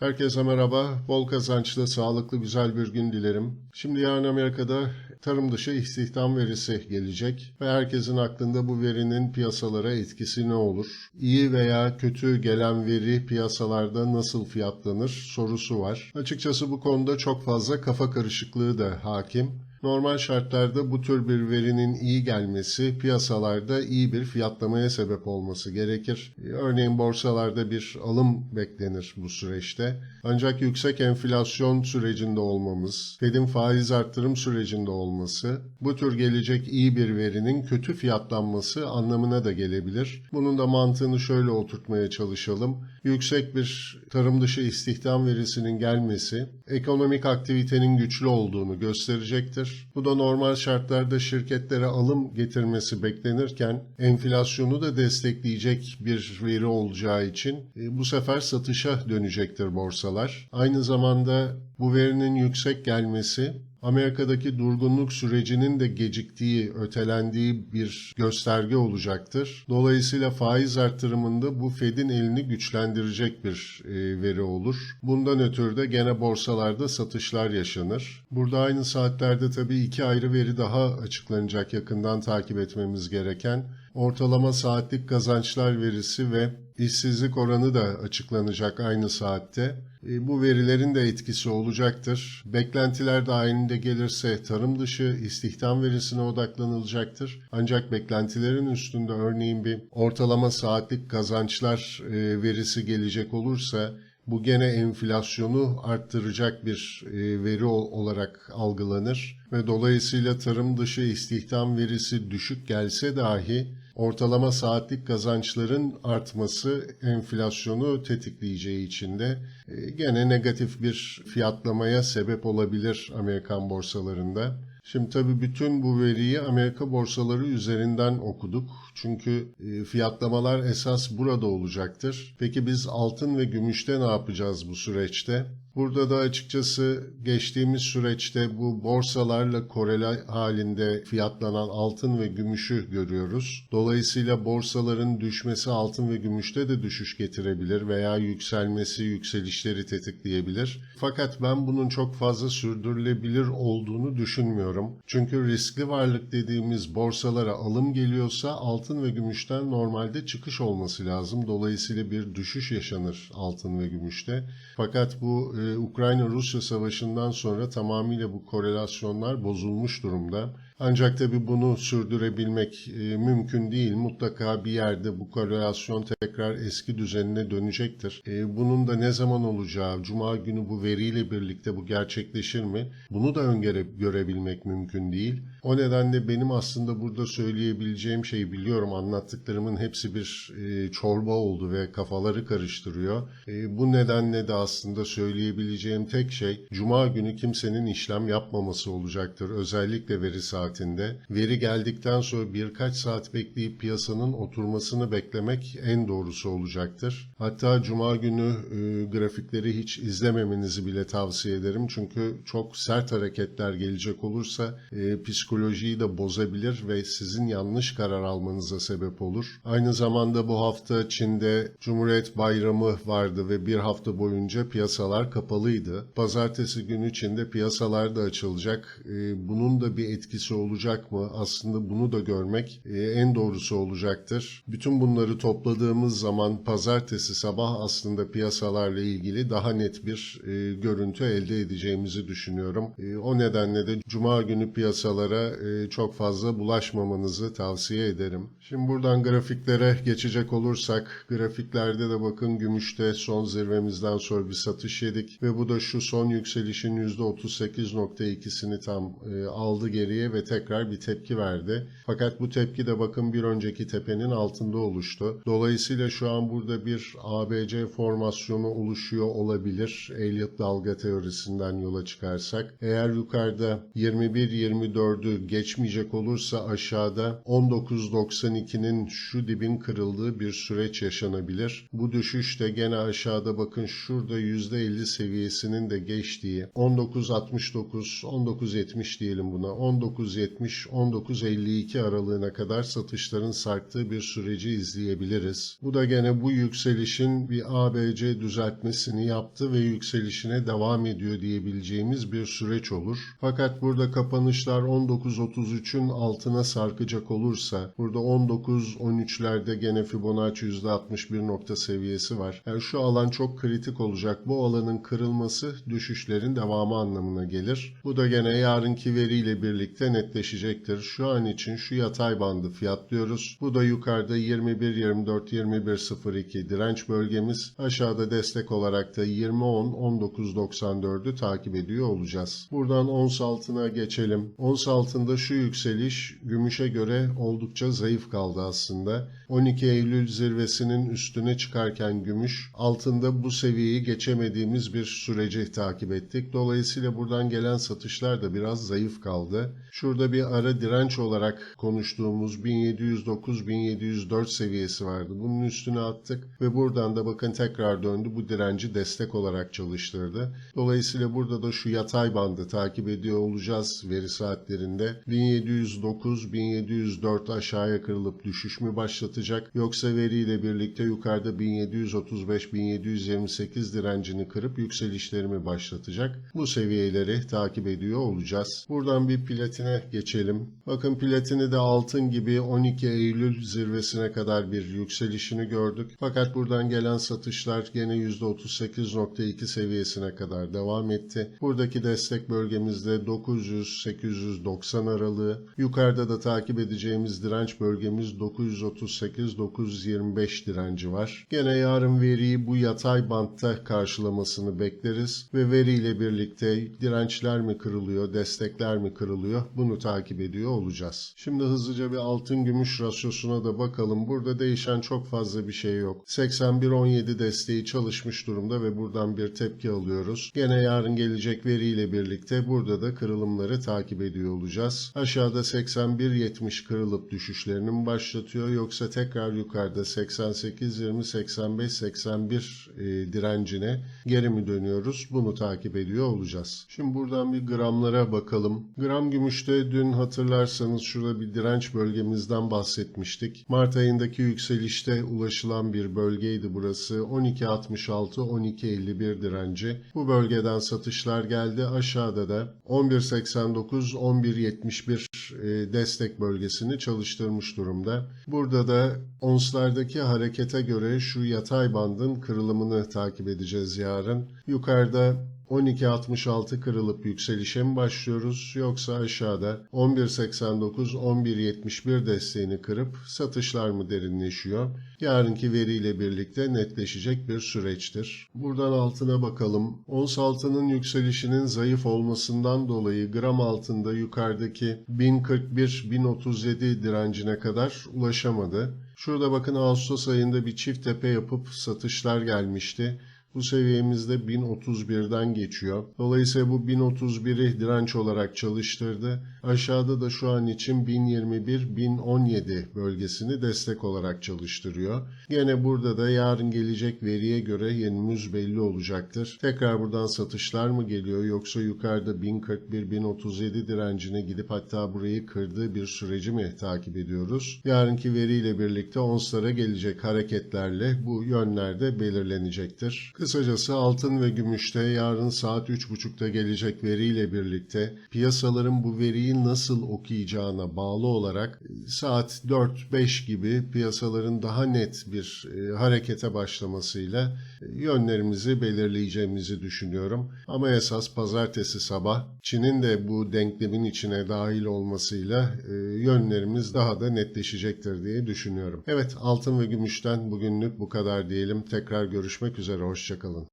Herkese merhaba. Bol kazançlı, sağlıklı, güzel bir gün dilerim. Şimdi yarın Amerika'da tarım dışı istihdam verisi gelecek ve herkesin aklında bu verinin piyasalara etkisi ne olur? İyi veya kötü gelen veri piyasalarda nasıl fiyatlanır sorusu var. Açıkçası bu konuda çok fazla kafa karışıklığı da hakim. Normal şartlarda bu tür bir verinin iyi gelmesi piyasalarda iyi bir fiyatlamaya sebep olması gerekir. Örneğin borsalarda bir alım beklenir bu süreçte. Ancak yüksek enflasyon sürecinde olmamız, Fed'in faiz arttırım sürecinde olması, bu tür gelecek iyi bir verinin kötü fiyatlanması anlamına da gelebilir. Bunun da mantığını şöyle oturtmaya çalışalım. Yüksek bir tarım dışı istihdam verisinin gelmesi, ekonomik aktivitenin güçlü olduğunu gösterecektir. Bu da normal şartlarda şirketlere alım getirmesi beklenirken enflasyonu da destekleyecek bir veri olacağı için e, bu sefer satışa dönecektir borsalar. Aynı zamanda bu verinin yüksek gelmesi Amerika'daki durgunluk sürecinin de geciktiği, ötelendiği bir gösterge olacaktır. Dolayısıyla faiz arttırımında bu Fed'in elini güçlendirecek bir e, veri olur. Bundan ötürü de gene borsalarda satışlar yaşanır. Burada aynı saatlerde tabii iki ayrı veri daha açıklanacak yakından takip etmemiz gereken. Ortalama saatlik kazançlar verisi ve işsizlik oranı da açıklanacak aynı saatte. E, Bu verilerin de etkisi olacaktır. Beklentiler dahilinde gelirse tarım dışı istihdam verisine odaklanılacaktır. Ancak beklentilerin üstünde örneğin bir ortalama saatlik kazançlar e, verisi gelecek olursa bu gene enflasyonu arttıracak bir e, veri ol- olarak algılanır ve dolayısıyla tarım dışı istihdam verisi düşük gelse dahi ortalama saatlik kazançların artması enflasyonu tetikleyeceği için de e, gene negatif bir fiyatlamaya sebep olabilir Amerikan borsalarında. Şimdi tabii bütün bu veriyi Amerika borsaları üzerinden okuduk. Çünkü e, fiyatlamalar esas burada olacaktır. Peki biz altın ve gümüşte ne yapacağız bu süreçte? Burada da açıkçası geçtiğimiz süreçte bu borsalarla korele halinde fiyatlanan altın ve gümüşü görüyoruz. Dolayısıyla borsaların düşmesi altın ve gümüşte de düşüş getirebilir veya yükselmesi yükselişleri tetikleyebilir. Fakat ben bunun çok fazla sürdürülebilir olduğunu düşünmüyorum. Çünkü riskli varlık dediğimiz borsalara alım geliyorsa altın ve gümüşten normalde çıkış olması lazım. Dolayısıyla bir düşüş yaşanır altın ve gümüşte. Fakat bu e, Ukrayna-Rusya savaşından sonra tamamıyla bu korelasyonlar bozulmuş durumda. Ancak tabii bunu sürdürebilmek e, mümkün değil. Mutlaka bir yerde bu korelasyon tekrar eski düzenine dönecektir. E, bunun da ne zaman olacağı, Cuma günü bu veriyle birlikte bu gerçekleşir mi? Bunu da öngöre, görebilmek mümkün değil. O nedenle benim aslında burada söyleyebileceğim şeyi biliyorum. Anlattıklarımın hepsi bir e, çorba oldu ve kafaları karıştırıyor. Bu nedenle de aslında söyleyebileceğim tek şey Cuma günü kimsenin işlem yapmaması olacaktır. Özellikle veri saatinde. Veri geldikten sonra birkaç saat bekleyip piyasanın oturmasını beklemek en doğrusu olacaktır. Hatta Cuma günü e, grafikleri hiç izlememenizi bile tavsiye ederim. Çünkü çok sert hareketler gelecek olursa e, psikolojiyi de bozabilir ve sizin yanlış karar almanıza sebep olur. Aynı zamanda bu hafta Çin'de Cumhuriyet Bayramı vardı ve bir hafta boyunca piyasalar kapalıydı. Pazartesi günü Çin'de piyasalar da açılacak. E, bunun da bir etkisi olacak mı? Aslında bunu da görmek e, en doğrusu olacaktır. Bütün bunları topladığımız zaman pazartesi sabah aslında piyasalarla ilgili daha net bir e, görüntü elde edeceğimizi düşünüyorum. E, o nedenle de Cuma günü piyasalara çok fazla bulaşmamanızı tavsiye ederim. Şimdi buradan grafiklere geçecek olursak, grafiklerde de bakın gümüşte son zirvemizden sonra bir satış yedik ve bu da şu son yükselişin %38.2'sini tam aldı geriye ve tekrar bir tepki verdi. Fakat bu tepki de bakın bir önceki tepenin altında oluştu. Dolayısıyla şu an burada bir ABC formasyonu oluşuyor olabilir. Elliott dalga teorisinden yola çıkarsak. Eğer yukarıda 21-24'ü geçmeyecek olursa aşağıda 19.92'nin şu dibin kırıldığı bir süreç yaşanabilir. Bu düşüş de gene aşağıda bakın şurada %50 seviyesinin de geçtiği 19.69, 19.70 diyelim buna 19.70 19.70-19.52 aralığına kadar satışların sarktığı bir süreci izleyebiliriz. Bu da gene bu yükselişin bir ABC düzeltmesini yaptı ve yükselişine devam ediyor diyebileceğimiz bir süreç olur. Fakat burada kapanışlar 19.33'ün altına sarkacak olursa burada 19.13'lerde gene Fibonacci %61 nokta seviyesi var. Yani şu alan çok kritik olacak. Bu alanın kırılması düşüşlerin devamı anlamına gelir. Bu da gene yarınki veriyle birlikte netleşecektir. Şu an için şu yatay bandı fiyatlıyoruz. Bu da yukarıda 21-24-21-02 direnç bölgemiz. Aşağıda destek olarak da 20-10-19-94'ü takip ediyor olacağız. Buradan ons altına geçelim. Ons altında şu yükseliş gümüşe göre oldukça zayıf kaldı aslında. 12 Eylül zirvesinin üstüne çıkarken gümüş altında bu seviyeyi geçemediğimiz bir süreci takip ettik. Dolayısıyla buradan gelen satışlar da biraz zayıf kaldı. Şurada bir ara direnç olarak konuştuğumuz 1709-1704 seviyesi vardı. Bunun üstüne attık ve buradan da bakın tekrar döndü. Bu direnci destek olarak çalıştırdı. Dolayısıyla burada da şu yatay bandı takip ediyor olacağız veri saatlerinde. 1709-1704 aşağıya kırılıp düşüş mü başlatacak yoksa veriyle birlikte yukarıda 1735-1728 direncini kırıp yükselişlerimi başlatacak. Bu seviyeleri takip ediyor olacağız. Buradan bir platine geçelim. Bakın platini de altın gibi 12 Eylül zirvesine kadar bir yükselişini gördük. Fakat buradan gelen satışlar gene %38.2 seviyesine kadar devam etti. Buradaki destek bölgemizde 900-890 aralığı. Yukarıda da takip edeceğimiz direnç bölgemiz 938-925 direnci var. Gene yarın veriyi bu yatay bantta karşılamasını bekleriz ve veriyle birlikte dirençler mi kırılıyor, destekler mi kırılıyor bunu takip ediyor olacağız. Şimdi hızlıca bir altın gümüş rasyosuna da bakalım. Burada değişen çok fazla bir şey yok. 81-17 desteği çalışmış durumda ve buradan bir tepki alıyoruz. Gene yarın gelecek veriyle birlikte burada da kırılımları takip ediyor olacağız. Aşağıda 81-70 kırılıp düşüşlerini mi başlatıyor yoksa tekrar yukarıda 88-20-85-81 e, direncine geri mi dönüyoruz? Bunu takip ediyor olacağız. Şimdi buradan bir gramlara bakalım. Gram gümüşte dün hatırlarsanız şurada bir direnç bölgemizden bahsetmiştik. Mart ayındaki yükselişte ulaşılan bir bölgeydi burası. 12.66-12.51 direnci. Bu bölgeden satışlar geldi. Aşağıda da 11.89-11.71 e, destek bölgesini çalıştırmış durumda. Burada da onslardaki harekete göre şu yatay bandın kırılımını takip edeceğiz yarın. Yukarıda 12.66 kırılıp yükselişe mi başlıyoruz yoksa aşağıda 11.89-11.71 desteğini kırıp satışlar mı derinleşiyor? Yarınki veriyle birlikte netleşecek bir süreçtir. Buradan altına bakalım. Ons altının yükselişinin zayıf olmasından dolayı gram altında yukarıdaki 1041-1037 direncine kadar ulaşamadı. Şurada bakın Ağustos ayında bir çift tepe yapıp satışlar gelmişti. Bu seviyemizde 1031'den geçiyor. Dolayısıyla bu 1031'i direnç olarak çalıştırdı. Aşağıda da şu an için 1021-1017 bölgesini destek olarak çalıştırıyor. Gene burada da yarın gelecek veriye göre yenimiz belli olacaktır. Tekrar buradan satışlar mı geliyor yoksa yukarıda 1041-1037 direncine gidip hatta burayı kırdığı bir süreci mi takip ediyoruz? Yarınki veriyle birlikte onslara gelecek hareketlerle bu yönlerde belirlenecektir. Kısacası altın ve gümüşte yarın saat 3.30'da gelecek veriyle birlikte piyasaların bu veriyi nasıl okuyacağına bağlı olarak saat 4-5 gibi piyasaların daha net bir e, harekete başlamasıyla e, yönlerimizi belirleyeceğimizi düşünüyorum. Ama esas pazartesi sabah Çin'in de bu denklemin içine dahil olmasıyla e, yönlerimiz daha da netleşecektir diye düşünüyorum. Evet altın ve gümüşten bugünlük bu kadar diyelim. Tekrar görüşmek üzere. Hoşçakalın.